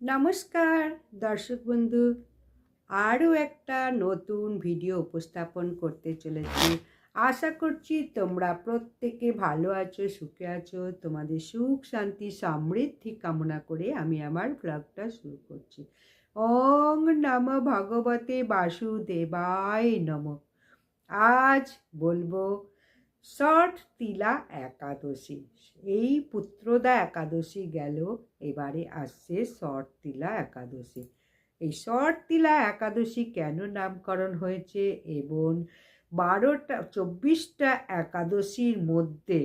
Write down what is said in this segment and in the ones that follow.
নমস্কার, দর্শক বন্ধু। আরও একটা নতুন ভিডিও উপস্থাপন করতে চলেছি। আশা করছি তোমরা প্রত্যেকে ভালো আছো, সুখে আছো। তোমাদের সুখ, শান্তি, সমৃদ্ধি কামনা করে আমি আমার ব্লগটা শুরু করছি। ওং নম ভগবতে বাসুদেবায় নম। আজ বলব ষট তিলা একাদশী। এই পুত্রদা একাদশী গেল, এবারে আসছে ষট তিলা একাদশী। এই ষট তিলা একাদশী কেন নামকরণ হয়েছে? এবং বারোটা, চব্বিশটা একাদশীর মধ্যে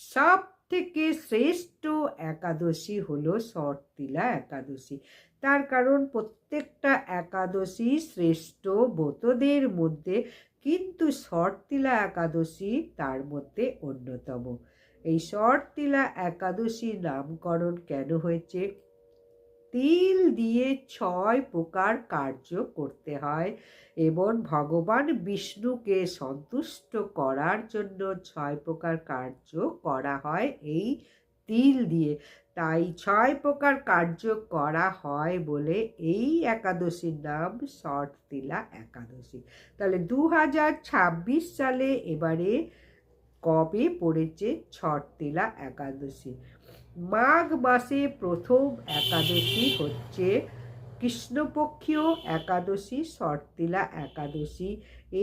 সব থেকে শ্রেষ্ঠ একাদশী হলো ষট তিলা একাদশী। তার কারণ প্রত্যেকটা একাদশী শ্রেষ্ঠ ব্রতদের মধ্যে কিন্তু শর্তিলা একাদশী তার মধ্যে অন্যতম। এই শর্তিলা একাদশী নামকরণ কেন হয়েছে? তিল দিয়ে ছয় প্রকার কার্য করতে হয় এবং ভগবান বিষ্ণুকে সন্তুষ্ট করার জন্য ছয় প্রকার কার্য করা হয়। এই তিল দিয়ে। তাই ছয় প্রকার কার্য করা হয় বলে এই একাদশীর নাম শর্ট তিলা একাদশী। তাহলে দু হাজার ছাব্বিশ সালে এবারে কবে পড়েছে ছট তিলা একাদশী? মাঘ মাসে প্রথম একাদশী হচ্ছে কৃষ্ণপক্ষীয় একাদশী শর্তিলা একাদশী।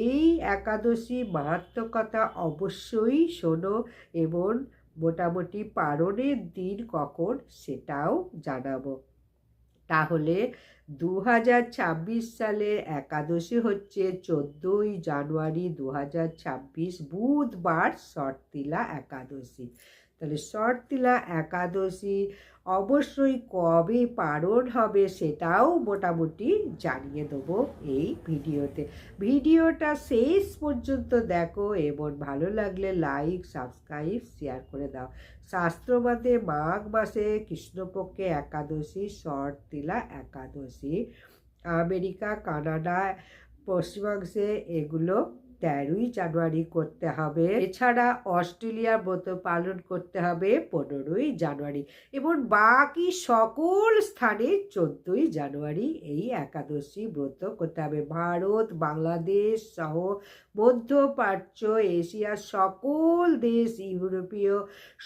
এই একাদশী মারাত্মকতা অবশ্যই শোনো এবং মোটামুটি পারণের দিন কখন সেটাও জানাব। তাহলে দু হাজার ছাব্বিশ সালের একাদশী হচ্ছে চোদ্দোই জানুয়ারি দু হাজার ছাব্বিশ, বুধবার শর্তিলা একাদশী। তাহলে শর্তিলা একাদশী অবশ্যই কবে পালন হবে সেটাও মোটামুটি জানিয়ে দেবো এই ভিডিওতে। ভিডিওটা শেষ পর্যন্ত দেখো, এবং ভালো লাগলে লাইক, সাবস্ক্রাইব, শেয়ার করে দাও। শাস্ত্রমতে মাঘ মাসে কৃষ্ণপক্ষে একাদশী শর্ট তিলা একাদশী। আমেরিকা, কানাডা, পশ্চিমাংশে এগুলো তেরোই জানুয়ারি করতে হবে। এছাড়া অস্ট্রেলিয়ার ব্রত পালন করতে হবে পনেরোই জানুয়ারি এবং বাকি সকল স্থানে চোদ্দোই জানুয়ারি এই একাদশী ব্রত করতে হবে। ভারত, বাংলাদেশ সহ মধ্যপ্রাচ্য এশিয়ার সকল দেশ, ইউরোপীয়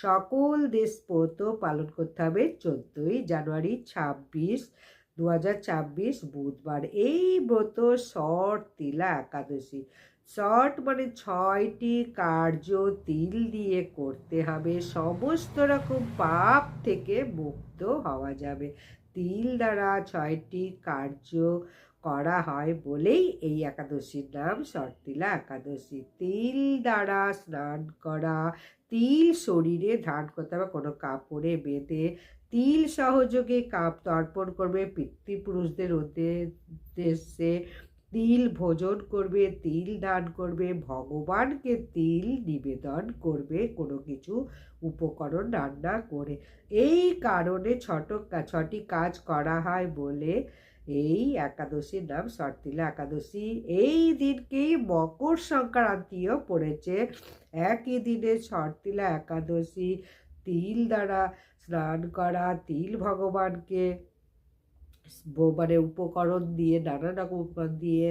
সকল দেশ ব্রত পালন করতে হবে চোদ্দোই জানুয়ারি ছাব্বিশ দু হাজার বুধবার। এই ব্রত শর্ট তিলা একাদশী। শর্ট মানে ছয়টি কার্য তিল দিয়ে করতে হবে। সমস্ত রকম পাপ থেকে মুক্ত হওয়া যাবে। তিল দ্বারা ছয়টি কার্য করা হয় বলেই এই একাদশীর নাম শর্তিলা একাদশী। তিল দ্বারা স্নান করা, তিল শরীরে ধান করতে হবে, কোনো কাপড়ে বেঁধে তিল সহযোগে কাপ তর্পণ করবে। পিতৃপুরুষদের উদ্দেশ্যে তিল ভোজন করবে, তিল দান করবে, ভগবানকে তিল নিবেদন করবে, কোনো কিছু উপকরণ রান্না করে। এই কারণে ছট ছটি কাজ করা হয় বলে এই একাদশীর নাম শর্তিলা একাদশী। এই দিনকেই মকর সংক্রান্তিও পড়েছে। একই দিনে শর্তিলা একাদশী, তিল দ্বারা স্নান করা, তিল ভগবানকে মানে উপকরণ দিয়ে, নানা রকম উপকরণ দিয়ে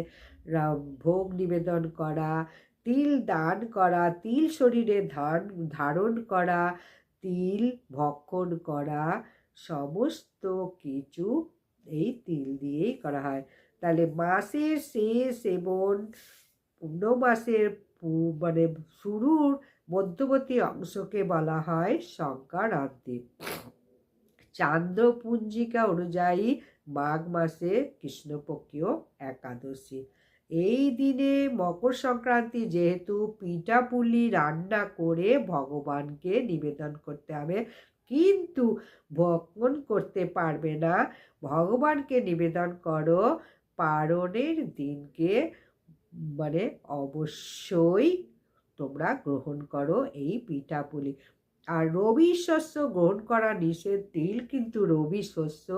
ভোগ নিবেদন করা, তিল দান করা, তিল শরীরে ধান, ধারণ করা, তিল ভক্ষণ করা, সমস্ত কিছু এই তিল দিয়েই করা হয়। তাহলে মাসের শেষ এবং পূর্ণ মাসের মানে শুরুর মধ্যবর্তী অংশকে বলা হয় সংক্রান্তি। চান্দ্রপুঞ্জিকা অনুযায়ী মাঘ মাসে কৃষ্ণপক্ষীয় একাদশী। এই দিনে মকর সংক্রান্তি যেহেতু পিঠাপুলি রান্না করে ভগবানকে নিবেদন করতে হবে, কিন্তু ভক্ষণ করতে পারবে না। ভগবানকে নিবেদন করো, পারণের দিনকে মানে অবশ্যই তোমরা গ্রহণ করো এই পিঠাপুলি আর রবি শস্য গ্রহণ করা নিষেধ, তিল কিন্তু রবি শস্য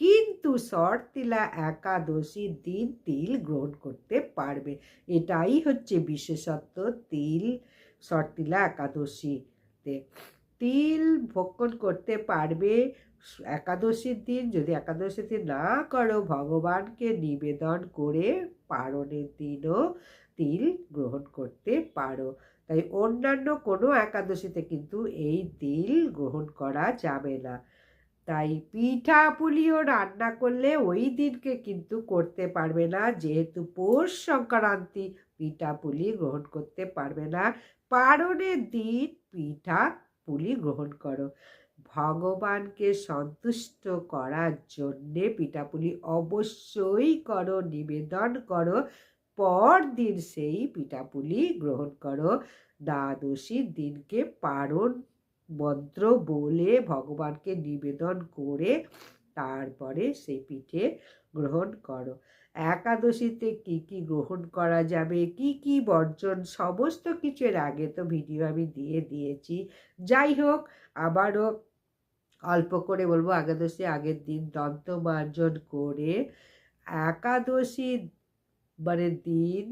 কিন্তু শর্তিলা একাদশীর দিন তিল গ্রহণ করতে পারবে। এটাই হচ্ছে বিশেষত্ব তিল, শর্তিলা একাদশীতে। তিল ভক্ষণ করতে পারবে। একাদশীর দিন যদি একাদশীর দিন না করো, ভগবানকে নিবেদন করে পারণের দিনও তিল গ্রহণ করতে পারো। তাই অন্যান্য কোনো একাদশীতে কিন্তু এই তিল গ্রহণ করা যাবে না। তাই পিঠা পুলিও রান্না করলে ওই দিনকে কিন্তু করতে পারবে না। যেহেতু পৌষ সংক্রান্তি, পিঠা পুলি গ্রহণ করতে পারবে না। পারণের দিন পিঠা পুলি গ্রহণ করো। ভগবানকে সন্তুষ্ট করার জন্যে পিঠাপুলি অবশ্যই করো, নিবেদন করো। পরদিন সেই পিঠাপুলি গ্রহণ করো। দ্বাদশীর দিনকে পারণ মন্ত্র বলে ভগবানকে নিবেদন করে তারপরে সেই পিঠে গ্রহণ করো। একাদশীতে কি কি গ্রহণ করা যাবে? কি কি বর্জন? সমস্ত কিছুর আগে তো ভিডিও আমি দিয়ে দিয়েছি। যাই হোক, আবারও অল্প করে বলব, একাদশী আগের দিন দন্ত মার্জন করে একাদশী মানে দিন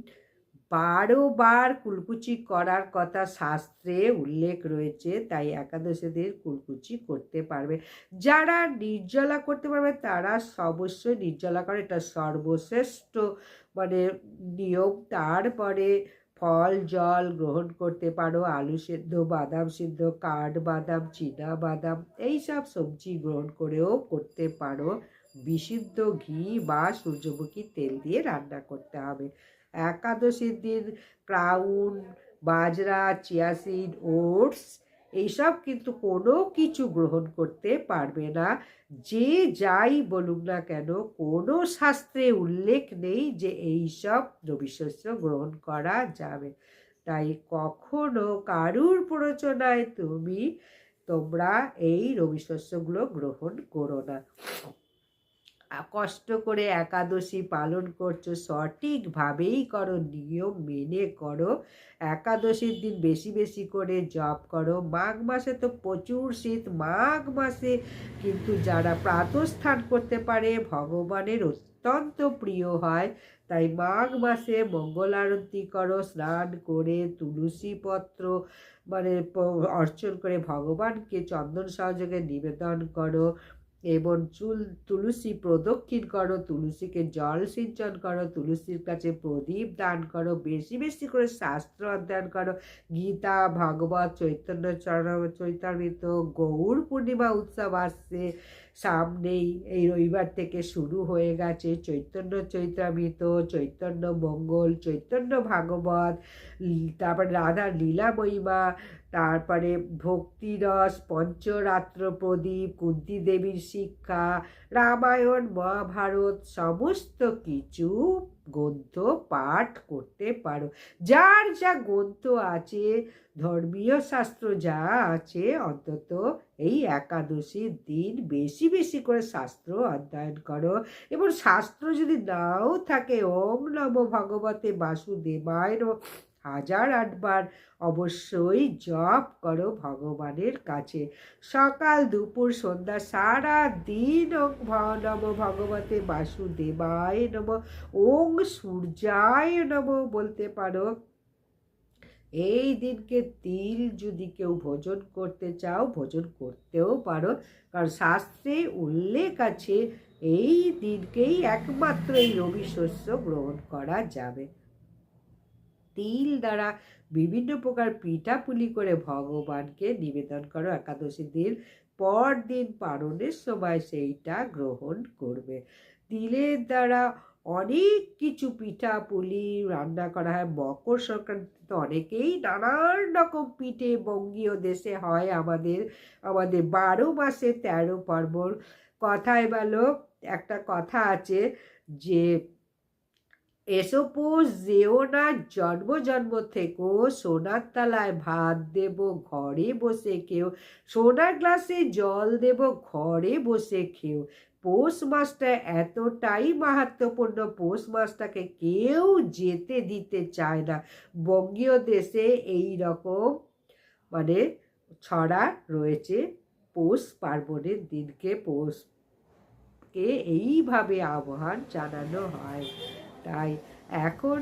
বারো বার কুলকুচি করার কথা শাস্ত্রে উল্লেখ রয়েছে, তাই একাদশী দিন কুলকুচি করতে পারবে। যারা নির্জলা করতে পারবে, তারা অবশ্যই নির্জলা করে। এটা সর্বশ্রেষ্ঠ মানে নিয়ম। তারপরে ফল, জল গ্রহণ করতে পারো। আলু সেদ্ধ, বাদাম সিদ্ধ, কাঠ বাদাম, চীনা বাদাম এইসব সবজি গ্রহণ করেও করতে পারো। বিশুদ্ধ ঘি বা সূর্যমুখী তেল দিয়ে রান্না করতে হবে। একাদশীর দিন, ক্রাউন, বাজরা চিয়াসিড ওটস, এইসব কিন্তু কোনো কিছু গ্রহণ করতে পারবে না। যে যাই বলুক না কেন, কোনো শাস্ত্রে উল্লেখ নেই যে এইসব রবিশস্য গ্রহণ করা যাবে। তাই কখনো কারুর প্ররোচনায় তুমি, তোমরা এই রবিশস্যগুলো গ্রহণ করো না। কষ্ট করে একাদশী পালন করছ, সঠিকভাবেই করো, নিয়ম মেনে করো। একাদশীর দিন বেশি বেশি করে জপ করো। মাঘ মাসে তো প্রচুর শীত, মাঘ মাসে কিন্তু যারা প্রাতস্থান করতে পারে, ভগবানের অত্যন্ত প্রিয় হয়। তাই মাঘ মাসে মঙ্গল আরতি করো, স্নান করে তুলসী পত্র মানে অর্চন করে ভগবানকে চন্দন সহযোগে নিবেদন করো। এবং চুল, তুলসী প্রদক্ষিণ করো, তুলসীকে জল সিঞ্চন করো, তুলসীর কাছে প্রদীপ দান করো, বেশি বেশি করে শাস্ত্র অধ্যয়ন করো, গীতা, ভাগবত, চৈতন্য চরণ চৈতন্যিত গৌর পূর্ণিমা উৎসব আসছে, সামনেই এই রবিবার থেকে শুরু হয়ে গেছে, চৈতন্য চৈতামৃত, চৈতন্য মঙ্গল, চৈতন্য ভাগবত তারপর রাধার লীলা মহিমা তারপরে ভক্তিরস পঞ্চরাত্র প্রদীপ কুন্তি দেবীর শিক্ষা, রামায়ণ, মহাভারত, সমস্ত কিছু গ্রন্থ পাঠ করতে পারো। যার যা গ্রন্থ আছে, ধর্মীয় শাস্ত্র যা আছে, অন্তত এই একাদশীর দিন বেশি বেশি করে শাস্ত্র অধ্যয়ন করো। এবং শাস্ত্র যদি নাও থাকে, ওম নম ভগবতে বাসুদেবায় হাজার আটবার অবশ্যই জপ করো ভগবানের কাছে। সকাল, দুপুর, সন্ধ্যা সারা দিন নম ভগবতে বাসুদেবায় নম। ওং সূর্যায় নম বলতে পারো। এই দিনকে তিল যদি কেউ ভোজন করতে চাও, ভোজন করতেও পারো। কারণ শাস্ত্রে উল্লেখ আছে, এই দিনকেই একমাত্র এই রবি শস্য গ্রহণ করা যাবে। তিল দ্বারা বিভিন্ন প্রকার পিঠাপুলি করে ভগবানকে নিবেদন করো। একাদশী দিন পর দিন পালনের সময় সেইটা গ্রহণ করবে। তিলের দ্বারা অনেক কিছু পিঠা পুলি রান্না করা হয়। মকর সংক্রান্তিতে অনেকেই নানান রকম পিঠে বঙ্গীয় দেশে হয় আমাদের আমাদের বারো মাসে তেরো পার্বণ। কথায় বলো একটা কথা আছে যে এসো পোষ যেও না জন্ম জন্ম থেকেও সোনার তালায় ভাত দেব, ঘরে বসে খেও সোনার গ্লাসে জল দেব, ঘরে বসে খেও পৌষ মাসটা এতটাই মাহাত্মপূর্ণ পৌষ মাসটাকে কেউ যেতে দিতে চায় না। বঙ্গীয় দেশে এই রকম মানে ছড়া রয়েছে পৌষ পার্বণের দিনকে পৌষকে এইভাবে আহ্বান জানানো হয়। তাই এখন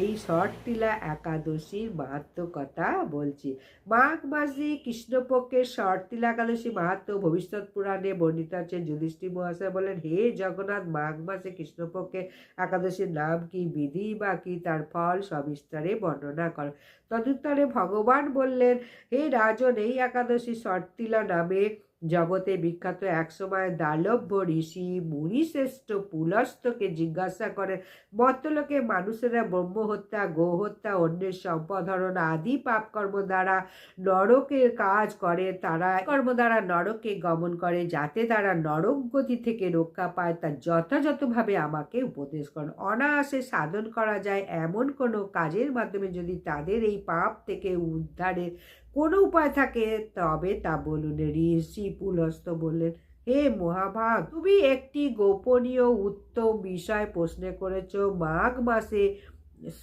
এই শর্তিলা একাদশীর মাহাত্ম কথা বলছি। মাঘ মাসে কৃষ্ণপক্ষের শর্তিলা একাদশী মাহাত্ম ভবিষ্যৎ পুরাণে বর্ণিত আছে। যুধিষ্ঠির মহাশয় বলেন, হে জগন্নাথ মাঘ মাসে কৃষ্ণপক্ষের একাদশীর নাম কি, বিধি বা কি, তার ফল সবিস্তারে বর্ণনা কর। তদুত্তরে ভগবান বললেন, হে রাজন, এই একাদশী শর্তিলা নামে জগতে বিখ্যাত একসময় দালভ্য ঋষি মুনিশ্রেষ্ঠ পুলস্তকে জিজ্ঞাসা করেন মর্তলোকে মানুষেরা ব্রহ্ম হত্যা গো হত্যা অন্যের সম্পদহরণ আদি পাপকর্ম দ্বারা নরকের কাজ করে, তারা কর্ম দ্বারা নরকে গমন করে, যাতে তারা নরক গতি থেকে রক্ষা পায়, তা যথাযথভাবে আমাকে উপদেশ করেন। অনায়াসে সাধন করা যায় এমন কোনো কাজের মাধ্যমে যদি তাদের এই পাপ থেকে উদ্ধারের কোনো উপায় থাকে, তবে তা বলুন। ঋষি পুলস্ত বললেন, হে মহাভাগ, তুমি একটি গোপনীয় উত্তম বিষয় প্রশ্ন করেছ। মাঘ মাসে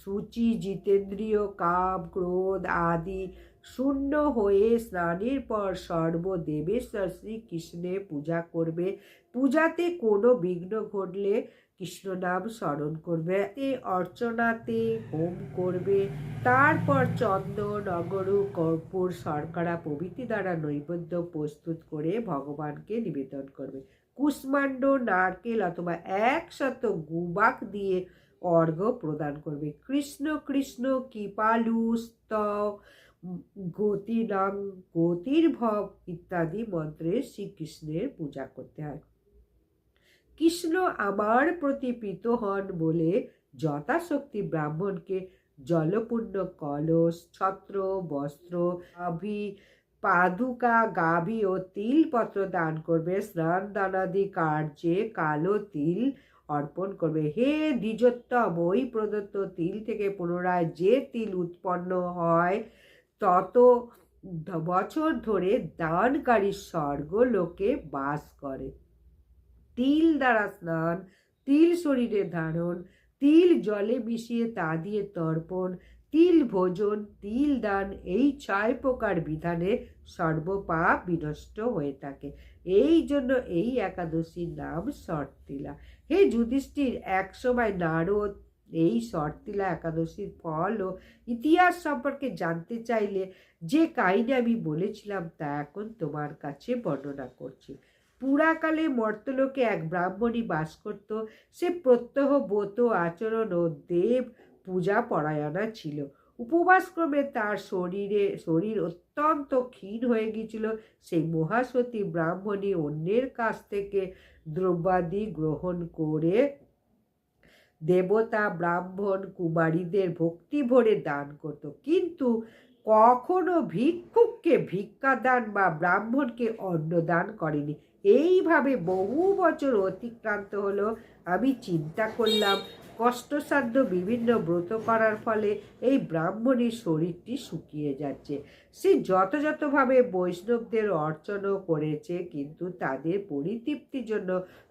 সূচি, জিতেন্দ্রীয়, কাম, ক্রোধ আদি শূন্য হয়ে স্নানের পর সর্বদেবেশ্বর শ্রীকৃষ্ণের পূজা করবে। পূজাতে কোনো বিঘ্ন ঘটলে কৃষ্ণ নাম স্মরণ করবে। তে অর্চনাতে হোম করবে। তারপর চন্দন অগরু কর্পূর, শর্করা প্রভৃতি দ্বারা নৈবেদ্য প্রস্তুত করে ভগবানকে নিবেদন করবে। কুষ্মাণ্ড, নারকেল অথবা একশত গুবাক দিয়ে অর্ঘ্য প্রদান করবে। কৃষ্ণ কৃষ্ণ, কৃপালু স্ত গতিনাং গতির্ভব ইত্যাদি মন্ত্রে শ্রীকৃষ্ণের পূজা করতে হয়। কৃষ্ণ আমার প্রতি প্রীত হন বলে যথাশক্তি ব্রাহ্মণকে জলপূর্ণ কলস, ছত্র, বস্ত্র আভি পাদুকা, গাভী ও তিলপত্র দান করবে। স্নান দানাদি কার্যে কালো তিল অর্পণ করবে। হে দ্বিজোত্তম, ওই প্রদত্ত তিল থেকে পুনরায় যে তিল উৎপন্ন হয়, তত বছর ধরে দানকারী স্বর্গ লোকে বাস করে। তিল দ্বারা স্নান, তিল শরীরে ধারণ, তিল জলে মিশিয়ে তা দিয়ে তর্পণ, তিল ভোজন, তিল দান, এই ছয় প্রকার বিধানে সর্বপাপ বিনষ্ট হয়ে থাকে। এই জন্য এই একাদশীর নাম শর্তিলা হে যুধিষ্ঠির একসময় নারদ এই শর্তিলা একাদশীর ফল ও ইতিহাস সম্পর্কে জানতে চাইলে যে কাহিনী আমি বলেছিলাম তা এখন তোমার কাছে বর্ণনা করছি। পুরাকালে মর্তলোকে এক ব্রাহ্মণী বাস করত। সে প্রত্যহ ব্রত আচরণ ও দেব পূজা পরায়ণা ছিল। উপবাসক্রমে তার শরীরে, শরীর অত্যন্ত ক্ষীণ হয়ে গিয়েছিল। সেই মহাসতী ব্রাহ্মণী অন্যের কাছ থেকে দ্রব্যাদি গ্রহণ করে দেবতা, ব্রাহ্মণ, কুমারীদের ভক্তি ভরে দান করত। কিন্তু কখনো ভিক্ষুককে ভিক্ষাদান বা ব্রাহ্মণকে অন্নদান করেনি। এইভাবে বহু বছর অতিক্রান্ত হলো। আমি চিন্তা করলাম, কষ্টসাধ্য বিভিন্ন ব্রত করার ফলে এই ব্রাহ্মণীর শরীরটি শুকিয়ে যাচ্ছে। সে যথাযথভাবে বৈষ্ণবদের অর্চনও করেছে, কিন্তু তাদের পরিতৃপ্তির জন্য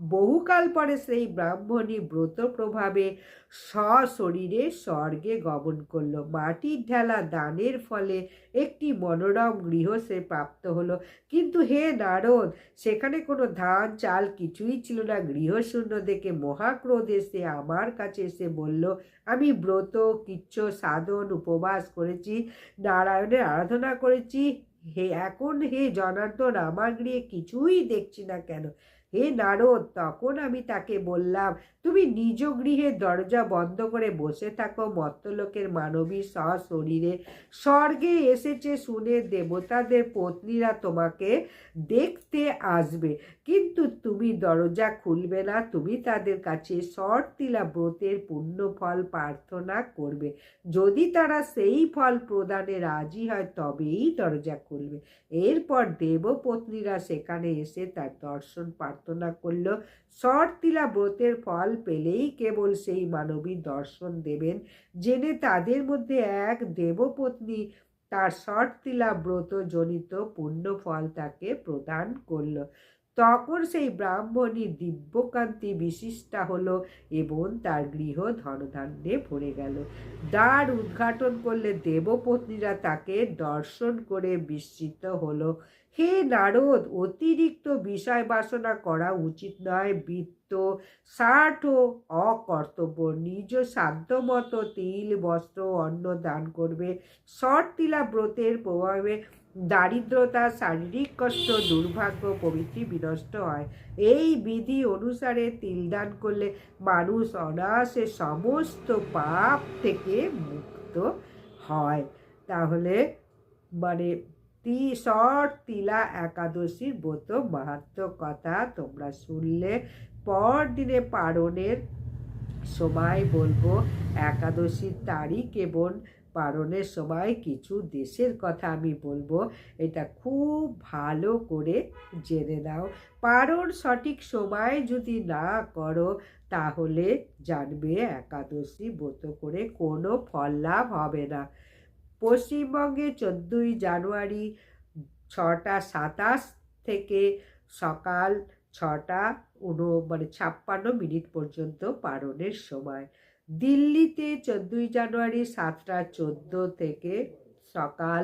বহুকাল পরে সেই ব্রাহ্মণী ব্রত প্রভাবে সশরীরে স্বর্গে গমন করল। মাটির ঢেলা দানের ফলে একটি মনোরম গৃহ সে প্রাপ্ত হলো। কিন্তু হে নারদ, সেখানে কোনো ধান চাল কিছুই ছিল না। গৃহশূন্য দেখে মহাক্রোধ এসে আমার কাছে এসে বলল, আমি ব্রত, কিচ্ছ, সাধন, উপবাস করেছি, নারায়ণের আরাধনা করেছি। হে, এখন হে জনার্দন, আমার গৃহে কিছুই দেখছি না কেন? হে নারদ, তখন আমি তাকে বললাম, তুমি নিজ গৃহের দরজা বন্ধ করে বসে থাকো, মত্তলোকের মানবী সশরীরে। স্বর্গে এসেছে শুনে দেবতাদের পত্নীরা তোমাকে দেখতে আসবে। কিন্তু তুমি দরজা খুলবে না, তুমি তাদের কাছে শর্তিলা ব্রতের পুণ্য ফল প্রার্থনা করবে। যদি তারা সেই ফল প্রদানে রাজি হয়, তবেই দরজা খুলবে। এরপর দেবপত্নীরা সেখানে এসে তার দর্শন প্রার্থনা প্রার্থনা করল, শর্তিলা ব্রতের ফল পেলেই কেবল সেই মানবী দর্শন দেবেন, জেনে তাদের মধ্যে এক দেবপত্নী তার শর্তিলা ব্রত জনিত পুণ্য ফল তাকে প্রদান করল। তখন সেই ব্রাহ্মণী দিব্যকান্তি বিশিষ্টা হলো এবং তার গৃহ ধনধান্যে ভরে গেল। দ্বার উদ্ঘাটন করলে দেবপত্নীরা তাকে দর্শন করে বিস্মিত হলো। হে নারদ, অতিরিক্ত বিষয় বাসনা করা উচিত নয়। বৃত্ত ষাট ও অকর্তব্য। নিজ সাধ্যমতো তিল, বস্ত্র, অন্ন দান করবে। শর্তিলা ব্রতের প্রভাবে দারিদ্রতা, শারীরিক কষ্ট, দুর্ভাগ্য প্রভৃতি বিনষ্ট হয়। এই বিধি অনুসারে তিল দান করলে মানুষ অনায়াসে সমস্ত পাপ থেকে মুক্ত হয়। তাহলে মানে তি শর্ট তিলা একাদশীর ব্রত মাহাত্ম কথা তোমরা শুনলে পরদিনে পারণের সময় বলব। একাদশীর তারিখ এবং পালনের সময় কিছু দেশের কথা আমি বলব। এটা খুব ভালো করে জেনে নাও। পারণ সঠিক সময় যদি না করো, তাহলে জানবে একাদশী ব্রত করে কোনো ফল লাভ হবে না। পশ্চিমবঙ্গে চোদ্দোই জানুয়ারি ছটা সাতাশ থেকে সকাল ছটা উনো মানে ছাপ্পান্ন মিনিট পর্যন্ত পালনের সময়। দিল্লিতে চোদ্দোই জানুয়ারি সাতটা চোদ্দ থেকে সকাল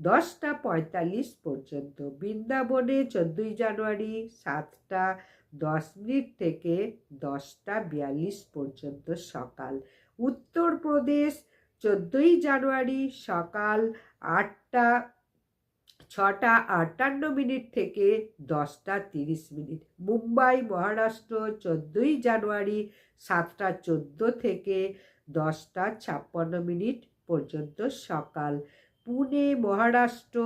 দশটা পঁয়তাল্লিশ পর্যন্ত। বৃন্দাবনে চোদ্দোই জানুয়ারি সাতটা দশ মিনিট থেকে দশটা বিয়াল্লিশ পর্যন্ত সকাল। উত্তরপ্রদেশ চোদ্দোই জানুয়ারি সকাল আটটা, ছটা আটান্ন মিনিট থেকে দশটা তিরিশ মিনিট। মুম্বাই, মহারাষ্ট্র, চোদ্দোই জানুয়ারি সাতটা চোদ্দ থেকে দশটা ছাপ্পান্ন মিনিট পর্যন্ত সকাল। পুনে, মহারাষ্ট্র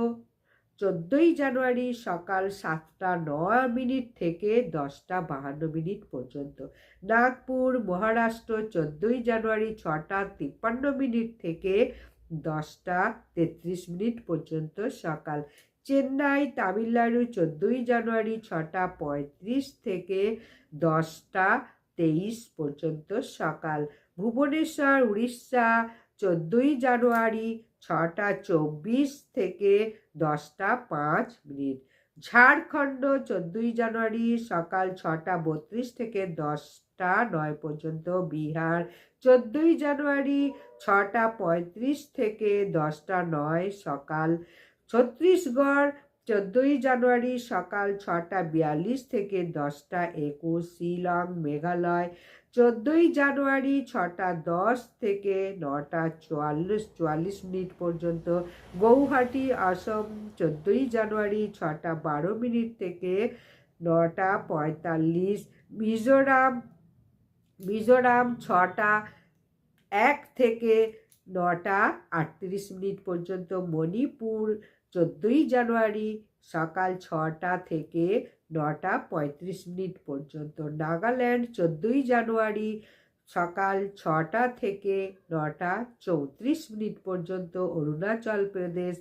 চোদ্দোই জানুয়ারি সকাল সাতটা নয় মিনিট থেকে দশটা বাহান্ন মিনিট পর্যন্ত। নাগপুর, মহারাষ্ট্র, চোদ্দোই জানুয়ারি ছটা তিপ্পান্ন মিনিট থেকে দশটা তেত্রিশ মিনিট পর্যন্ত সকাল। চেন্নাই, তামিলনাড়ু, চোদ্দোই জানুয়ারি ছটা পঁয়ত্রিশ থেকে দশটা তেইশ পর্যন্ত সকাল। ভুবনেশ্বর, উড়িষ্যা, চোদ্দোই জানুয়ারি ছটা চব্বিশ থেকে দশটা পাঁচ মিনিট। ঝাড়খণ্ড, চোদ্দই জানুয়ারি সকাল ছটা বত্রিশ থেকে দশটা নয় পর্যন্ত। বিহার, চোদ্দই জানুয়ারি ছটা পঁয়ত্রিশ থেকে দশটা নয় সকাল। ছত্তিশগড় চোদ্দোই জানুয়ারি সকাল ছটা বিয়াল্লিশ থেকে দশটা একুশ, শিলং, মেঘালয়। চোদ্দোই জানুয়ারি ছটা দশ থেকে নটা চুয়াল্লিশ চুয়াল্লিশ মিনিট পর্যন্ত। গৌহাটি, আসাম, চোদ্দোই জানুয়ারি ছটা বারো মিনিট থেকে নটা পঁয়তাল্লিশ। মিজোরাম মিজোরাম ছটা এক থেকে নটা আটত্রিশ মিনিট পর্যন্ত। মণিপুর চোদ্দোই জানুয়ারি সকাল ছটা থেকে নটা পঁয়ত্রিশ মিনিট পর্যন্ত। নাগাল্যান্ড, চোদ্দোই জানুয়ারি সকাল ছটা থেকে নটা চৌত্রিশ মিনিট পর্যন্ত। অরুণাচল প্রদেশ,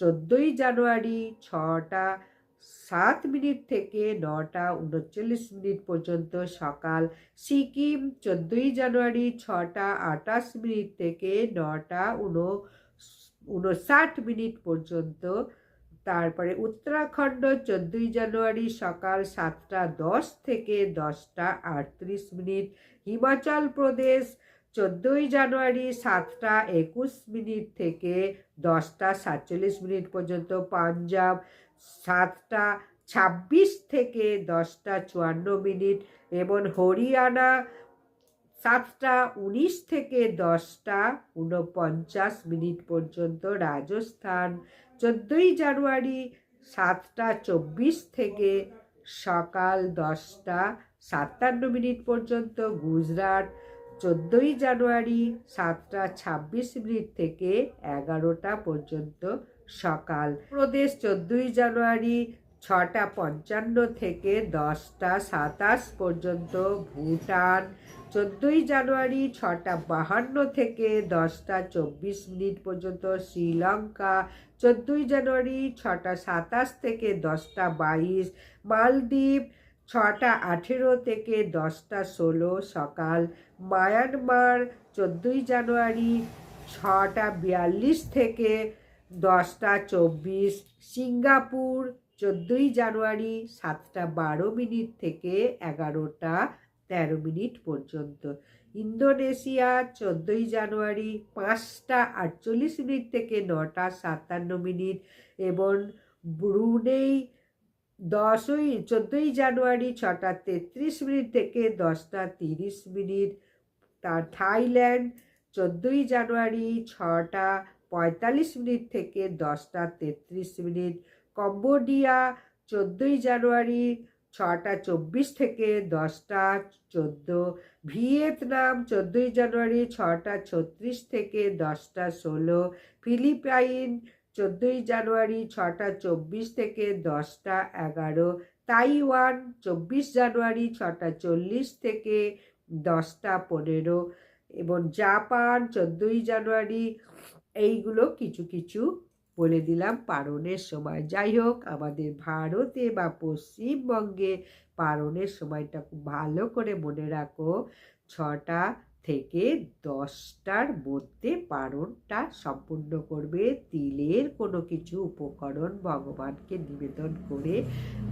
চোদ্দোই জানুয়ারি ছটা সাত মিনিট থেকে নটা উনচল্লিশ মিনিট পর্যন্ত। সকাল সিকিম, চোদ্দোই জানুয়ারি ছটা আটাশ মিনিট থেকে নটা উনো উনষাট মিনিট পর্যন্ত। তারপরে উত্তরাখণ্ড, চোদ্দোই জানুয়ারি সকাল সাতটা দশ থেকে দশটা আটত্রিশ মিনিট। হিমাচল প্রদেশ, চোদ্দোই জানুয়ারি সাতটা একুশ মিনিট থেকে দশটা সাতচল্লিশ মিনিট পর্যন্ত। পাঞ্জাব, সাতটা ছাব্বিশ থেকে দশটা চুয়ান্ন মিনিট এবং হরিয়ানা সাতটা উনিশ থেকে দশটা উনপঞ্চাশ মিনিট পর্যন্ত রাজস্থান, চোদ্দোই জানুয়ারি সাতটা চব্বিশ থেকে সকাল দশটা সাতান্ন মিনিট পর্যন্ত গুজরাট, চোদ্দোই জানুয়ারি সাতটা ছাব্বিশ মিনিট থেকে এগারোটা পর্যন্ত সকাল। প্রদেশ চোদ্দোই জানুয়ারি ছটা পঞ্চান্ন থেকে দশটা সাতাশ পর্যন্ত ভুটান চোদ্দোই জানুয়ারি ছটা বাহান্ন থেকে দশটা চব্বিশ মিনিট পর্যন্ত শ্রীলঙ্কা, চোদ্দোই জানুয়ারি ছটা সাতাশ থেকে দশটা বাইশ, মালদ্বীপ ছটা আঠেরো থেকে দশটা ষোলো সকাল, মায়ানমার চোদ্দোই জানুয়ারি ছটা বিয়াল্লিশ থেকে দশটা চব্বিশ, সিঙ্গাপুর চোদ্দোই জানুয়ারি সাতটা বারো মিনিট থেকে এগারোটা তেরো মিনিট পর্যন্ত। ইন্দোনেশিয়া, চোদ্দোই জানুয়ারি পাঁচটা আটচল্লিশ মিনিট থেকে নটা সাতান্ন মিনিট এবং ব্রুনেই দশই, চোদ্দোই জানুয়ারি ছটা তেত্রিশ মিনিট থেকে দশটা তিরিশ মিনিট। তার থাইল্যান্ড, চোদ্দোই জানুয়ারি ছটা পঁয়তাল্লিশ মিনিট থেকে দশটা তেত্রিশ মিনিট। কম্বোডিয়া, চোদ্দোই জানুয়ারি ছটা চব্বিশ থেকে দশটা চোদ্দ। ভিয়েতনাম চোদ্দোই জানুয়ারি ছটা ছত্রিশ থেকে দশটা ষোলো। ফিলিপাইন চোদ্দোই জানুয়ারি ছটা চব্বিশ থেকে দশটা এগারো। তাইওয়ান চব্বিশ জানুয়ারি ছটা চল্লিশ থেকে দশটা পনেরো। এবং জাপান চোদ্দোই জানুয়ারি, এইগুলো কিছু কিছু বলে দিলাম, পারণের সময়। যাই হোক, আমাদের ভারতে বা পশ্চিমবঙ্গে পারণের সময়টা খুব ভালো করে মনে রাখো। ছটা থেকে দশটার মধ্যে পারণটা সম্পূর্ণ করবে। তিলের কোনো কিছু উপকরণ ভগবানকে নিবেদন করে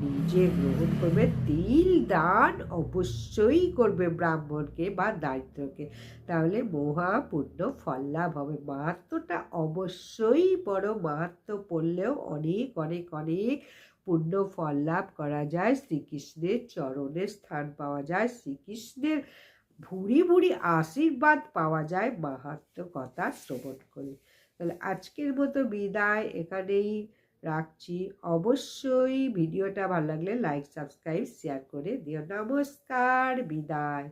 নিজে গ্রহণ করবে। তিল দান অবশ্যই করবে ব্রাহ্মণকে বা দারিদ্রকে। তাহলে মহাপূর্ণ ফল লাভ হবে। মাহাত্মটা অবশ্যই বড় মাহাত্ম পড়লেও অনেক অনেক অনেক পূর্ণ ফল লাভ করা যায়। শ্রীকৃষ্ণের চরণের স্থান পাওয়া যায়। শ্রীকৃষ্ণের ভুরি ভুরি আশীর্বাদ পাওয়া যায় মাহাত্ম কথা শ্রবণ করে। তাহলে আজকের মতো বিদায়, এখানেই রাখছি। অবশ্যই ভিডিওটা ভালো লাগলে লাইক সাবস্ক্রাইব শেয়ার করে দিও। নমস্কার, বিদায়।